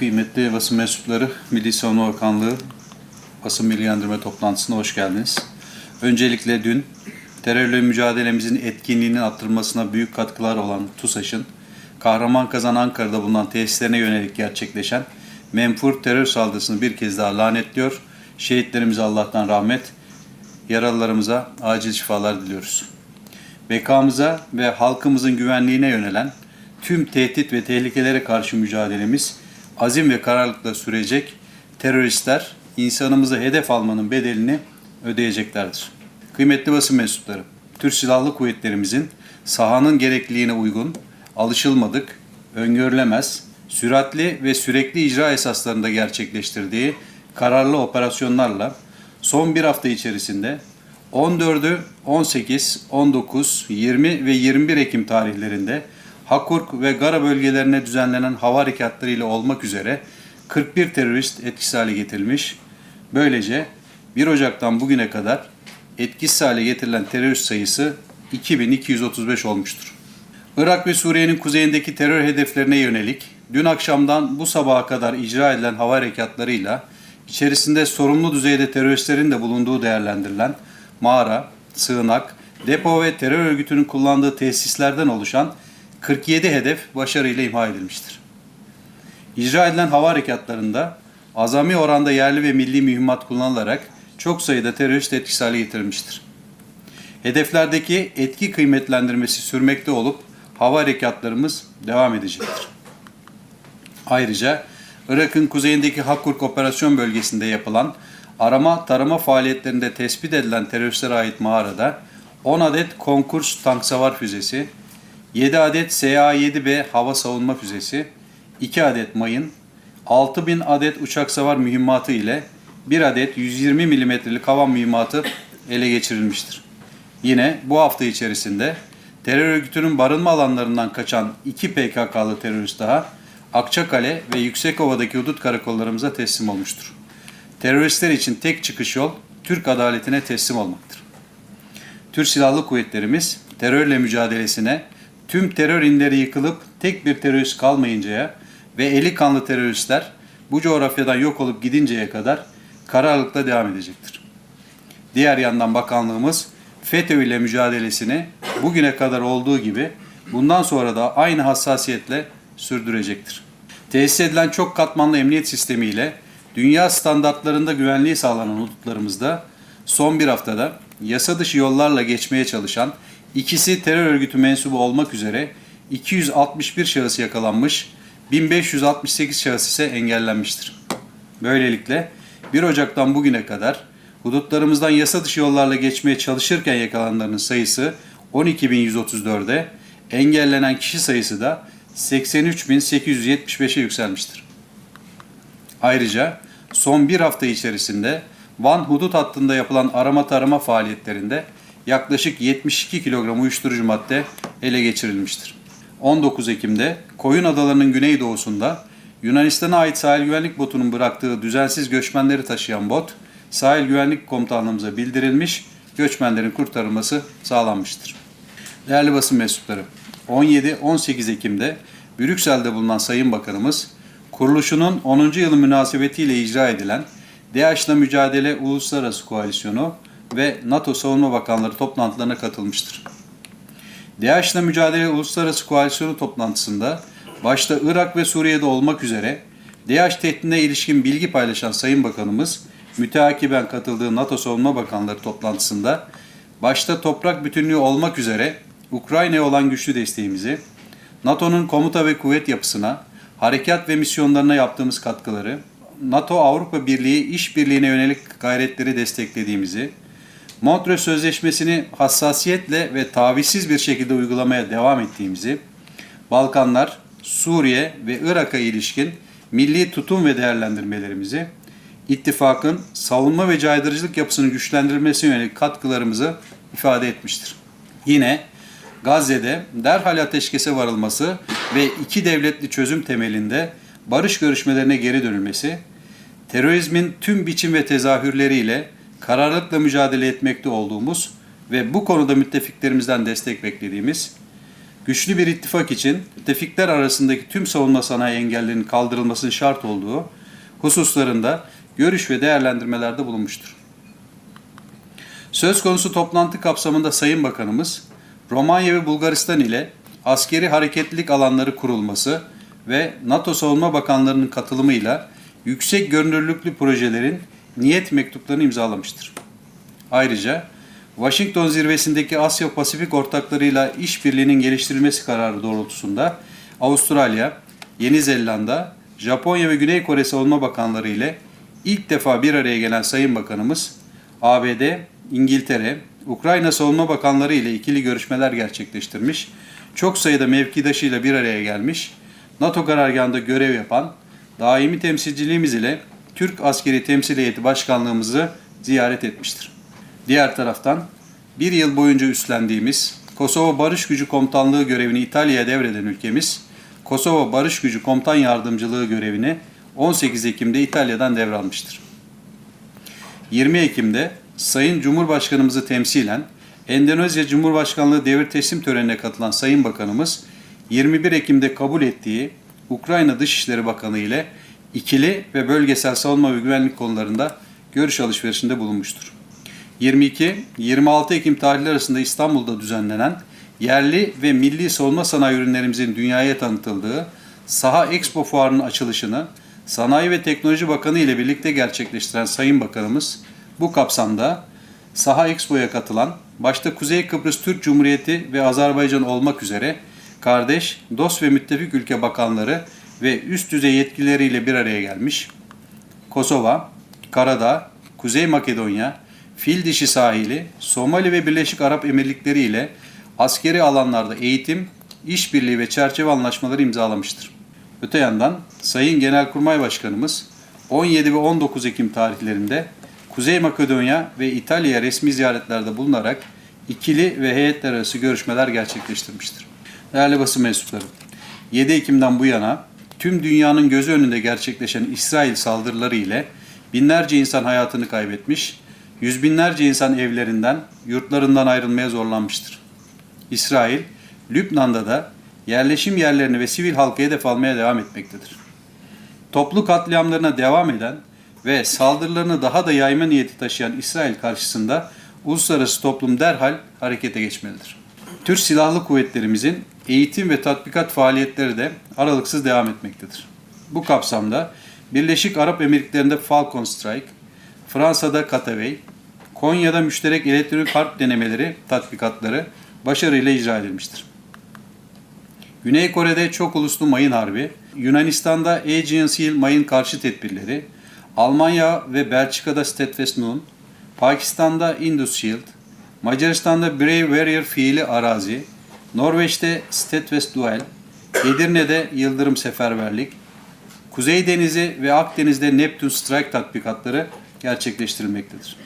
Kıymetli basın mensupları, Milli Savunma Bakanlığı basın bilgilendirme toplantısına hoş geldiniz. Öncelikle dün terörle mücadelemizin etkinliğinin arttırılmasına büyük katkılar olan TUSAŞ'ın Kahraman Kazan Ankara'da bulunan tesislerine yönelik gerçekleşen menfur terör saldırısını bir kez daha lanetliyor. Şehitlerimize Allah'tan rahmet, yaralılarımıza acil şifalar diliyoruz. Bekamıza ve halkımızın güvenliğine yönelen tüm tehdit ve tehlikelere karşı mücadelemiz azim ve kararlılıkla sürecek. Teröristler insanımızı hedef almanın bedelini ödeyeceklerdir. Kıymetli basın mensupları, Türk Silahlı Kuvvetlerimizin sahanın gerekliliğine uygun, alışılmadık, öngörülemez, süratli ve sürekli icra esaslarında gerçekleştirdiği kararlı operasyonlarla son bir hafta içerisinde 14'ü 18, 19, 20 ve 21 Ekim tarihlerinde Hakurk ve Gara bölgelerine düzenlenen hava harekatlarıyla olmak üzere 41 terörist etkisiz hale getirilmiş. Böylece 1 Ocak'tan bugüne kadar etkisiz hale getirilen terörist sayısı 2235 olmuştur. Irak ve Suriye'nin kuzeyindeki terör hedeflerine yönelik dün akşamdan bu sabaha kadar icra edilen hava harekatlarıyla içerisinde sorumlu düzeyde teröristlerin de bulunduğu değerlendirilen mağara, sığınak, depo ve terör örgütünün kullandığı tesislerden oluşan 47 hedef başarıyla imha edilmiştir. İcra edilen hava harekatlarında azami oranda yerli ve milli mühimmat kullanılarak çok sayıda terörist etkisiz hale getirilmiştir. Hedeflerdeki etki kıymetlendirmesi sürmekte olup hava harekatlarımız devam edecektir. Ayrıca Irak'ın kuzeyindeki Hakkurk operasyon bölgesinde yapılan arama tarama faaliyetlerinde tespit edilen teröristlere ait mağarada 10 adet konkurs tank savar füzesi, 7 adet SA-7B hava savunma füzesi, 2 adet mayın, 6000 adet uçak savar mühimmatı ile 1 adet 120 milimetrelik hava mühimmatı ele geçirilmiştir. Yine bu hafta içerisinde terör örgütünün barınma alanlarından kaçan 2 PKK'lı terörist daha Akçakale ve Yüksekova'daki hudut karakollarımıza teslim olmuştur. Teröristler için tek çıkış yol Türk adaletine teslim olmaktır. Türk Silahlı Kuvvetlerimiz terörle mücadelesine tüm terör inleri yıkılıp tek bir terörist kalmayıncaya ve eli kanlı teröristler bu coğrafyadan yok olup gidinceye kadar kararlılıkla devam edecektir. Diğer yandan bakanlığımız FETÖ ile mücadelesini bugüne kadar olduğu gibi bundan sonra da aynı hassasiyetle sürdürecektir. Tesis edilen çok katmanlı emniyet sistemiyle dünya standartlarında güvenliği sağlanan hudutlarımızda son bir haftada yasa dışı yollarla geçmeye çalışan ikisi terör örgütü mensubu olmak üzere 261 şahıs yakalanmış, 1568 şahıs ise engellenmiştir. Böylelikle 1 Ocak'tan bugüne kadar hudutlarımızdan yasa dışı yollarla geçmeye çalışırken yakalananların sayısı 12.134'e, engellenen kişi sayısı da 83.875'e yükselmiştir. Ayrıca son bir hafta içerisinde Van hudut hattında yapılan arama tarama faaliyetlerinde yaklaşık 72 kilogram uyuşturucu madde ele geçirilmiştir. 19 Ekim'de Koyun Adaları'nın güneydoğusunda Yunanistan'a ait sahil güvenlik botunun bıraktığı düzensiz göçmenleri taşıyan bot, sahil güvenlik komutanlığımıza bildirilmiş, göçmenlerin kurtarılması sağlanmıştır. Değerli basın mensupları, 17-18 Ekim'de Brüksel'de bulunan Sayın Bakanımız, kuruluşunun 10. yılı münasebetiyle icra edilen DAEŞ'la Mücadele Uluslararası Koalisyonu ve NATO Savunma Bakanları toplantılarına katılmıştır. DAEŞ'le Mücadele Uluslararası Koalisyonu toplantısında başta Irak ve Suriye'de olmak üzere DAEŞ tehdidine ilişkin bilgi paylaşan Sayın Bakanımız, müteakiben katıldığı NATO Savunma Bakanları toplantısında başta toprak bütünlüğü olmak üzere Ukrayna'ya olan güçlü desteğimizi, NATO'nun komuta ve kuvvet yapısına, harekat ve misyonlarına yaptığımız katkıları, NATO-Avrupa Birliği işbirliğine yönelik gayretleri desteklediğimizi, Montreux Sözleşmesi'ni hassasiyetle ve tavizsiz bir şekilde uygulamaya devam ettiğimizi, Balkanlar, Suriye ve Irak'a ilişkin milli tutum ve değerlendirmelerimizi, ittifakın savunma ve caydırıcılık yapısını güçlendirilmesine yönelik katkılarımızı ifade etmiştir. Yine Gazze'de derhal ateşkese varılması ve iki devletli çözüm temelinde barış görüşmelerine geri dönülmesi, terörizmin tüm biçim ve tezahürleriyle kararlılıkla mücadele etmekte olduğumuz ve bu konuda müttefiklerimizden destek beklediğimiz, güçlü bir ittifak için müttefikler arasındaki tüm savunma sanayi engellerinin kaldırılmasının şart olduğu hususlarında görüş ve değerlendirmelerde bulunmuştur. Söz konusu toplantı kapsamında Sayın Bakanımız, Romanya ve Bulgaristan ile askeri hareketlilik alanları kurulması ve NATO Savunma Bakanlarının katılımıyla yüksek görünürlüklü projelerin niyet mektuplarını imzalamıştır. Ayrıca Washington zirvesindeki Asya Pasifik ortaklarıyla işbirliğinin geliştirilmesi kararı doğrultusunda Avustralya, Yeni Zelanda, Japonya ve Güney Kore Savunma Bakanları ile ilk defa bir araya gelen Sayın Bakanımız ABD, İngiltere, Ukrayna Savunma Bakanları ile ikili görüşmeler gerçekleştirmiş, çok sayıda mevkidaşıyla bir araya gelmiş, NATO karargahında görev yapan daimi temsilciliğimiz ile Türk Askeri Temsil Başkanlığımızı ziyaret etmiştir. Diğer taraftan bir yıl boyunca üstlendiğimiz Kosova Barış Gücü Komutanlığı görevini İtalya'ya devreden ülkemiz, Kosova Barış Gücü Komutan Yardımcılığı görevini 18 Ekim'de İtalya'dan devralmıştır. 20 Ekim'de Sayın Cumhurbaşkanımızı temsilen Endonezya Cumhurbaşkanlığı devir teslim törenine katılan Sayın Bakanımız 21 Ekim'de kabul ettiği Ukrayna Dışişleri Bakanı ile ikili ve bölgesel savunma ve güvenlik konularında görüş alışverişinde bulunmuştur. 22-26 Ekim tarihleri arasında İstanbul'da düzenlenen yerli ve milli savunma sanayi ürünlerimizin dünyaya tanıtıldığı Saha Expo Fuarı'nın açılışını Sanayi ve Teknoloji Bakanı ile birlikte gerçekleştiren Sayın Bakanımız bu kapsamda Saha Expo'ya katılan başta Kuzey Kıbrıs Türk Cumhuriyeti ve Azerbaycan olmak üzere kardeş, dost ve müttefik ülke bakanları ve üst düzey yetkilileriyle bir araya gelmiş. Kosova, Karadağ, Kuzey Makedonya, Fil Dişi Sahili, Somali ve Birleşik Arap Emirlikleri ile askeri alanlarda eğitim, işbirliği ve çerçeve anlaşmaları imzalamıştır. Öte yandan Sayın Genelkurmay Başkanımız 17 ve 19 Ekim tarihlerinde Kuzey Makedonya ve İtalya'ya resmi ziyaretlerde bulunarak ikili ve heyetler arası görüşmeler gerçekleştirmiştir. Değerli basın mensupları, 7 Ekim'den bu yana tüm dünyanın gözü önünde gerçekleşen İsrail saldırıları ile binlerce insan hayatını kaybetmiş, yüz binlerce insan evlerinden, yurtlarından ayrılmaya zorlanmıştır. İsrail, Lübnan'da da yerleşim yerlerini ve sivil halkı hedef almaya devam etmektedir. Toplu katliamlarına devam eden ve saldırılarını daha da yayma niyeti taşıyan İsrail karşısında uluslararası toplum derhal harekete geçmelidir. Türk Silahlı Kuvvetlerimizin eğitim ve tatbikat faaliyetleri de aralıksız devam etmektedir. Bu kapsamda Birleşik Arap Emirlikleri'nde Falcon Strike, Fransa'da Kataway, Konya'da müşterek elektronik harp denemeleri, tatbikatları başarıyla icra edilmiştir. Güney Kore'de çok uluslu mayın harbi, Yunanistan'da Aegean Seal mayın karşı tedbirleri, Almanya ve Belçika'da Steadfast Nun, Pakistan'da Indus Shield, Macaristan'da Brave Warrior fiili arazi, Norveç'te Steadfast Duel, Edirne'de Yıldırım Seferberlik, Kuzey Denizi ve Akdeniz'de Neptune Strike tatbikatları gerçekleştirilmektedir.